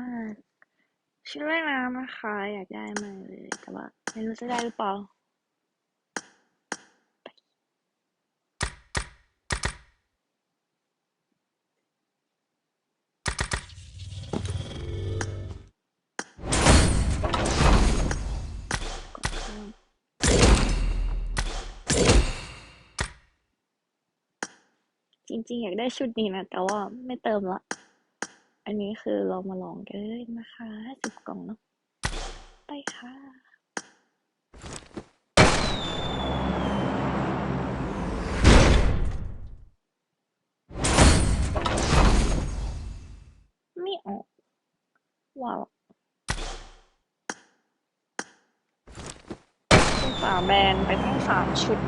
มาก ชุดว่ายน้ำนะคะ อยากได้มากเลย แต่ว่าไม่รู้จะได้หรือเปล่าจริงๆ อยากได้ชุดนี้นะ แต่ว่าไม่เติมละ อันนี้คือเรามาลองกันเลยนะคะสิบกล่องเนาะ ไปค่ะไม่ออกว้าวเป็นฝาแบรนด์ไปทั้งสามชุด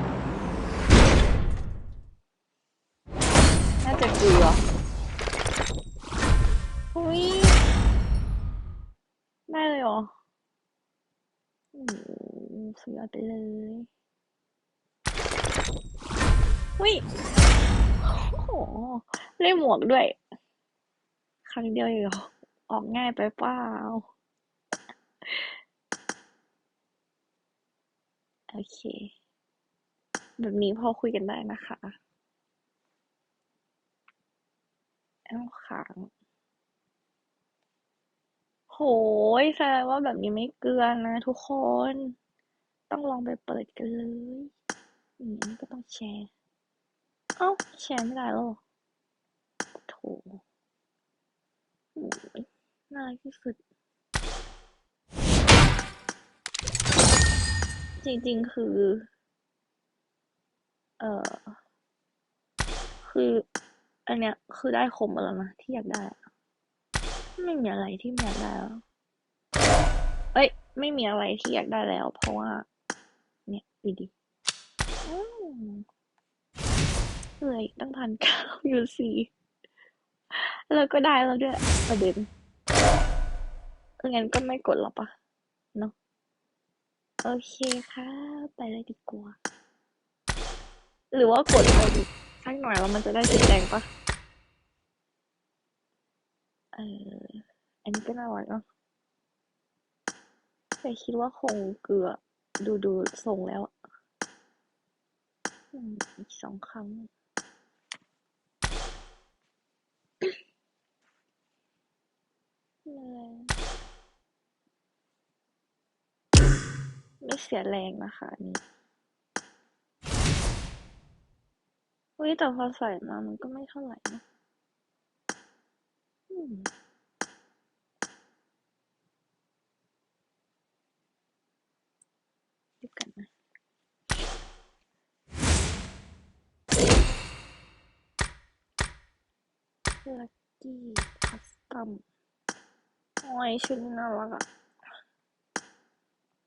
น่าจะเกลือ ได้เลยเหรอโอ้สุดยอดไปเลยอุ้ยโอ้โหได้หมวกด้วย ครั้งเดียวเองเหรออกง่ายไปเปล่า โอเค แบบนี้พอคุยกันได้นะคะเอ้าค้าง ย แสดงว่าแบบนี้ไม่เกลือนะทุกคน ต้องลองไปเปิดกันเลย อืมอันนี้ก็ต้องแชร์ เอ้า แชร์ไม่ได้หรอโถโอ้ยน่ารักที่สุด จริงๆ คือ เอ่อ คือ อันเนี้ย คือได้ครบหมดแล้วนะ ที่อยากได้ ไม่มีอะไรที่อยากได้แล้ว เอ้ย ไม่มีอะไรที่อยากได้แล้ว เพราะว่า เนี่ยดูดิเหลืออีกตั้งพันเก้าอยู่สี่แล้วก็ได้แล้วด้วยประเด็นงั้นก็ไม่กดหรอปะเนาะโอเคค่ะ ไปเลยดีกว่า หรือว่ากดไปอีกสักหน่อยแล้วมันจะได้สีแดงปะ เออ อันนี้ก็น่ารักเนาะแต่คิดว่าคงเกือดูดูทรงแล้วอีกสองครั้งไม่เสียแรงนะคะอันนี้เฮ้ยแต่พอใส่มามันก็ไม่เท่าไหร่นะ ดี๋ยวกันนะลักกี้คัสตอมโอ้ยชุดนี้น่ารักอะ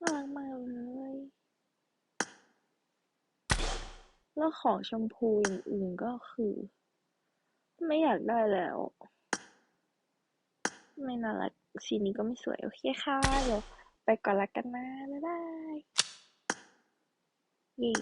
น่ารักมากเลยแล้วของชมพูอย่างอื่นก็คือ ไม่อยากได้แล้ว ไม่น่ารักสีนี้ก็ไม่สวย โอเคค่ะ เดี๋ยวไปก่อนละกันนะ บ๊ายบาย เย่